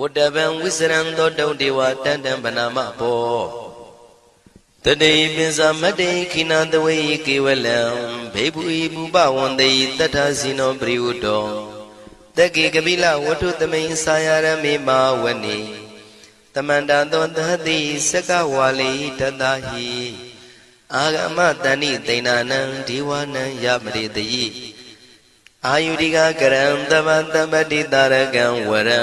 ဝတ္တဗံဝိစရံသောတုံဒေဝတန်တံဗနာမဘောတတိပိစမတ္တိခိနသဝေကေဝလံဘေဘူဤဘူပဝန္တိတတ္ထစီနောပရိဝတ္တောတက္ကေကပိလဝတ္ထုသမိန်ဆာယရမေမာဝနိတမန္တသောသတိစကဝါလိတတဟိအာဂမတဏိသိဏနံဒီဝနံယမရိတယိအာယုရိကကရံတမတမတိတာရကံဝရံ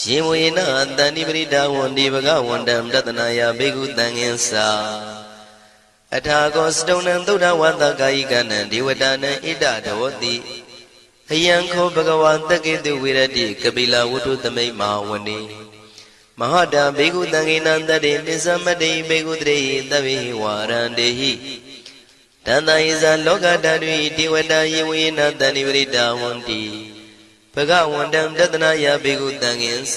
ရှင်ဝေနတန္တိပရိဒါဝန္တိဘဂဝန္တံတတနာယဘေကုတံငင်္စာအထာကောစတုံနံသုဒ္ဓဝတ္တကာယိကနံဒေဝတာနံဣဒဒဝတိအယံခောဘဂဝါတက္ကေတုဝိရတိကပိလဝတ္ထုသမိတ်မာဝနေမဟာတာဘေကုတံငေနံတတေပိသမတ္တိဘေကုတရေသဗ္ဗေဝါရန္တေဟိတန္တယဇာလောကဓာတုဤဒေဝတာယေဝေနတန္တိပရိတာဝန္တိ ဘဂဝန္တံတတနာယဘေကုတံငင်္စ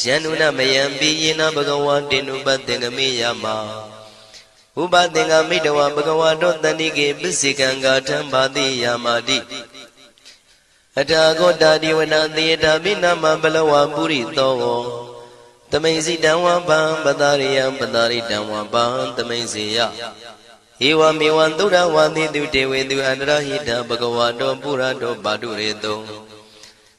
ယန္နုနမယံပိယေနဘဂဝါတေနုပတ္တေငမေယမဥပသင်္ကမိတဝဘဂဝါတောတန္တိကေပစ္စေကံဂါထံပါတိယာမာတိအထာဂောတာဒီဝနာသေယတာမိနာမဘလဝပုရိသောသမိန်စီတံဝပံပတာရိယံပတာရိတံဝပံသမိန်စီယဧဝမေဝံသုဒ္ဓဝါတိတုတေဝေတုအန္တရဟိတဘဂဝါတောပုရတောပါတုရေတော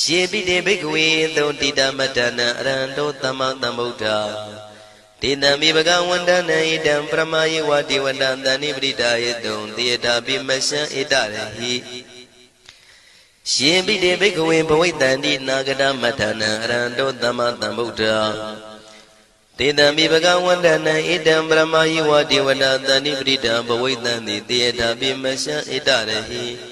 ယေပိတေဘိက္ခဝေသုံတိတမတ္တနံအရဟံတောသမ္မာသမ္ဗုဒ္ဓဒေတံမိဘဂဝန္တနံဣတံပရမယေဝတိဝတံတဏိပရိဒာယေတုံတေယတာပိမရှံဣတရဟိယေပိတေဘိက္ခဝေဘဝိတန္တိနာဂတမတ္တနံအရဟံတောသမ္မာသမ္ဗုဒ္ဓတေတံမိဘဂဝန္တနံဣတံပရမယေဝတိဝတံတဏိပရိဒံဘဝိတံတိတေယတာပိမရှံဣတရဟိ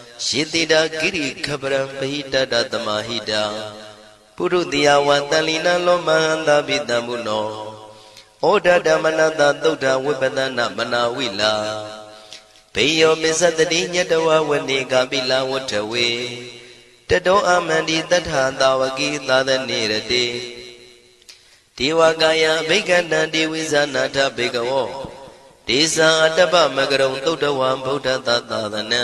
ယေတိတာကိရိခပရံပဟိတတသမာဟိတာပုရုတိယဝတန်လီနလောမဟန္တာပိတံမုနောဩဒဓမ္မနတသုဒ္ဓဝိပဒနာမနာဝိလာဘေယောပစ္စတတိညတဝဝနေကပိလဝထဝေတတောအမန္တိတထသာဝကိသာသနေရတိဒေဝကာယဘိက္ခန္တံဒေဝိဇာနာထဘေကဝောဒေဇာအတ္တပမကရုံသုဒ္ဓဝံဗုဒ္ဓသာသာသနံ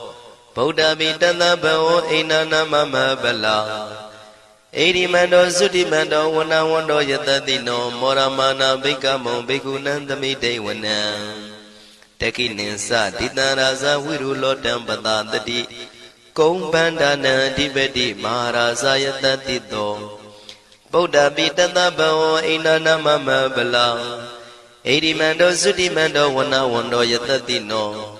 ဗုဒ္ဓမိတသဗ္ဗဝအိနာနာမမဗလာဣရိမန္တောသုတိမန္တောဝနဝန္တောယတတိနောမောရမာနာဘိက္ခမောဘိက္ခုနံသမိတေဝနံတကိနိသဒိတံရာဇဝိရုလောတံပတာတတိကုံပန္ဒနာအဓိပတိမဟာရာဇယတတိတောဗုဒ္ဓပိတသဗ္ဗဝအိနာနာမမဗလာဣရိမန္တောသုတိမန္တောဝနဝန္တောယတတိနော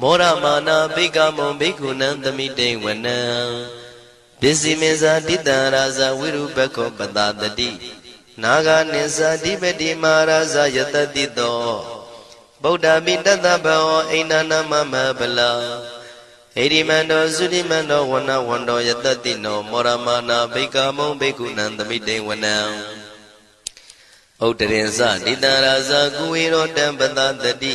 မောရမာနာဘိက္ခမောဘိက္ခုနံသမိတေဝနံပစ္စည်းမေဇာတိတံရာဇဝိရုပခောပတတတိနာဂနိသဓိပတိမာရာဇယတတိတောဗုဒ္ဓပိတတဘောအိဏနာမမဗလာဣရိမန္တောသုတိမန္တောဝနဝန္တောယတတိနောမောရမနာဘိက္ခမောဘိက္ခုနံသမိတေဝနံဥဒ္ဒရင်စတိတံရာဇကုဝေရောတံပတတတိ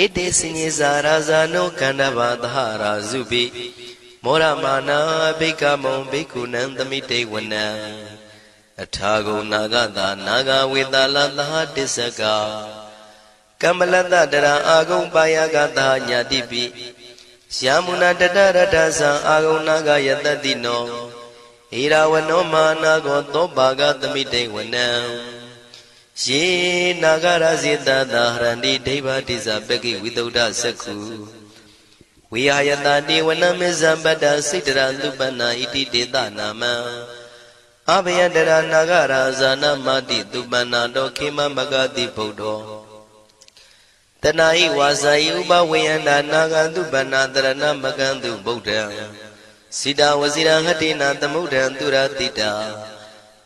ဧတေစညေဇာရာဇာနောကန္တဘာသဟရာဇုပိမောရမာနာဘိက္ခမုံဘိက္ခုနံသမိတေဝနံအထာဂုနာဂတာနာဂဝေတလသဟတစ္စကကမ္မလတတရာအာဂုံပါယကတာညာတိပိယာမုနာတတရတသံအာဂုနာဂယတတိနောဣရာဝနောမာနာကောသောပါကသမိတေဝနံ ယေနာဂရဇေတသာဟရန္တိဒိဗ္ဗတိဇပကိဝိတုဒ္ဓသက္ခုဝိဟာယတတိဝနမေဇံပတ္တစိတ္တရသုပနာဣတိတေတနာမံအဘယတရနာဂရာဇာနမတိသူပနာတောခေမမဂတိဗုဒ္ဓောတဏှာဤဝါစာဤဥပဝေယန္တာနာဂန္တုဗန္နာတရဏမကံတုဗုဒ္ဓံစိတာဝစီရဟတိနာသမုဒ္ဒံသူရတိတာ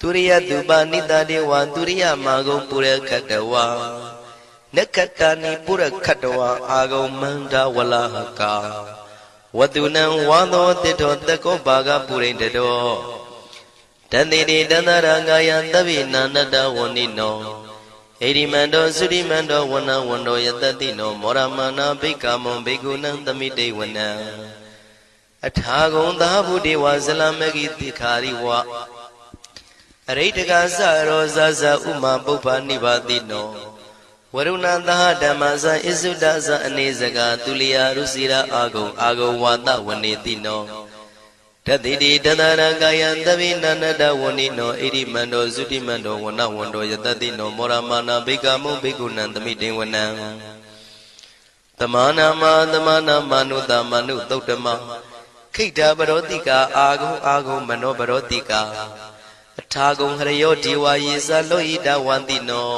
သူရိယတုပနိတတေဝသူရိယမာဂုံပုရခတဝါနက္ခတာနိပုရခတဝါအာဂုံမန္တဝလဟကာဝတုနံဝါသောတိတောတကောဘာဂပုရိတတောတန်တိတိတန္တရာဂာယသဗ္ဗိနာနတဝဏိနောဣရိမန္တောသုရိမန္တောဝနဝန္တောယတတိနောမောရမာနာဘိက္ခမုံဘိက္ခုနံသမိတေဝနံအထာဂုံသာဘုဒေဝဇလမဂိတိခာရိဝ အရိတကသရောဇဇဥမာပုပ္ပနိဗ္ဗာတိနောဝရုဏသဟဓမ္မဇဣစုဒဇအနေစကသူလျာရုစီရာအာဂုံအာဂုံဝါဒဝနေတိနောတတိတိတတရကာယံသဗိနန္တဝဏိနောဣရိမန္တောသုတိမန္တောဝနဝန္တောယတတိနောမောရမာနာဘိကမုဘိကုဏံသမိတေဝနံတမနာမတမနာမနုတမနုသုတ်တမခိတ္တပရောတိကာအာဂုံအာဂုံမနောပရောတိကာ အထာဂုံဟရယောဒီဝါယေသလောဣတဝန္တိနော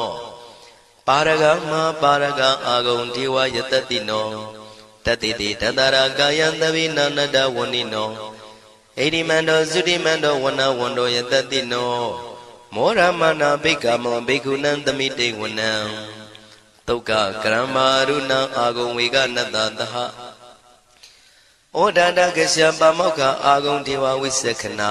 ပါရဂမပါရဂအာဂုံဒီဝယတတိနောတတိတိတတရာကာယံသဗိနန္တဝဏိနောဣတိမန္တောသုတိမန္တောဝနဝန္တောယတတိနောမောရမနာဘိက္ခမောဘိက္ခုနံသမိတေဝနံတုတ်ကကရမရုဏအာဂုံဝေကနတသဟဩဒန္တကရှပါမောက္ခအာဂုံဒေဝဝိသခနာ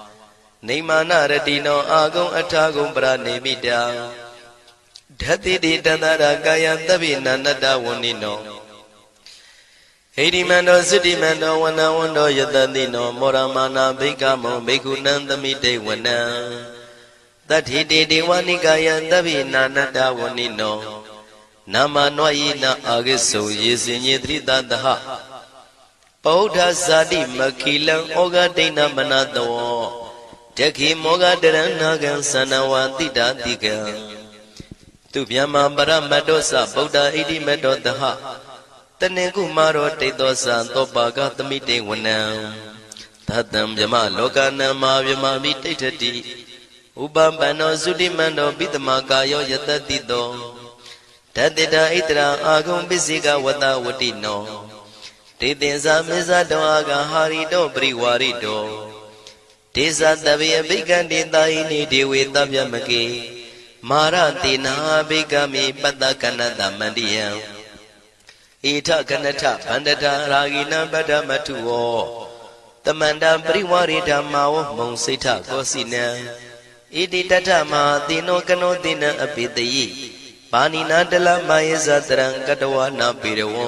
နေမာနရတိနောအာဂုံအထာဂုံပရနေမိတာဓတိတိတန္တရာကာယသဗ္ဗိနန္တဝဏိနောဟိရိမန္တောသုတိမန္တောဝနဝန္တောယတတိနောမောရမာနာဘိက္ခမောဘိက္ခုနံသမိတေဝနံတတ္ထိတေဒေဝနိကာယသဗ္ဗိနာနတဝဏိနောနာမနွယိနအာဂိစုယေစင်ညေတိတတဟပောဓဇာတိမခိလံဩဃဒိဏမနတော တခိမောဃတရဏဂံသနဝတိတာတိကံသူဗျမပရမတ္တောသဗုဒ္ဓဣတိမတ္တောတဟတနေကုမာရောတိတ်သောသံသောပါကသမိတေဝနံသတံဗျမလောကနံမာဗျမမိတိဋ္ဌတိဥပပန္နောသုတိမန္တောပိတမကာယောယတတိတောတတိတာဣတရာအာဂုံပစ္စေကဝတဝတိနောတေတင်္ဇာမေဇတောအာဂဟာရိတောပရိဝါရိတော ဒေသတဗေအဘိကံတေတာဟိနေဒေဝေတဗျမကေမာရတိနာဘိကမိပတ္တကနတမန္တိယံဣထကနထဗန္တတာရာဂိနံပတ္တမထုဝောတမန္တပရိဝရိဓမ္မာဝမုံစိဋ္ဌကောစီနံဣတိတထမဟာတိနောကနောတိနံအပိတယိပါဏိနာတလမယေဇတရံကတဝနာပေရဝံ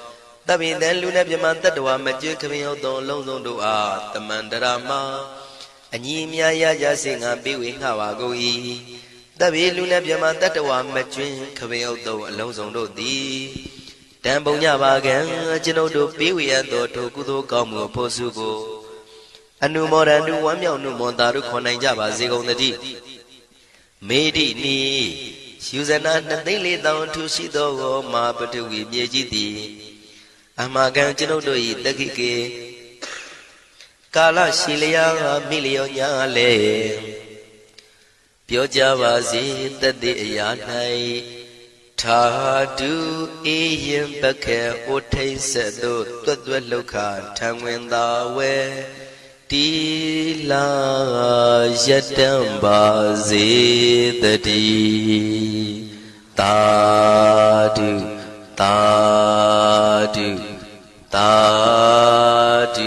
တပိတံလူနဲ့မြမတတ္တဝါမကျွခမင်းဟုတ်သောအလုံးစုံတို့အားတမန္တရာမအညီအများရကြစေငါပေးဝေငှပါကုန်၏တပိလူနဲ့မြမတတ္တဝါမကျွင်းခမင်းဟုတ်သောအလုံးစုံတို့သည်တံပုံညပါကံကျွန်ုပ်တို့ပေးဝေရသောထိုကုသိုလ်ကောင်းမှုဖို့စုကိုအနုမောဒန္တုဝမ်းမြောက်နှုမောတာတို့ခေါ်နိုင်ကြပါစေကုန်သတည်းမေတိနီယူဇနာနှစ်သိန်းလေးတောင်ထူရှိသောမာပတဝီမြေကြီးသည် အမကံကျွန်ုပ်တို့၏တက္ခိကေကာလရှိလျာမိလျောညာလေပြောကြပါစေတသက်အရာ၌ထာတုအေယံပခေဩထိတ်ဆက်သို့တွတ်တွတ်လောက်ခထံဝင်သာဝဲတီလာယတံပါစေတတိတာတုတာတု Tadu.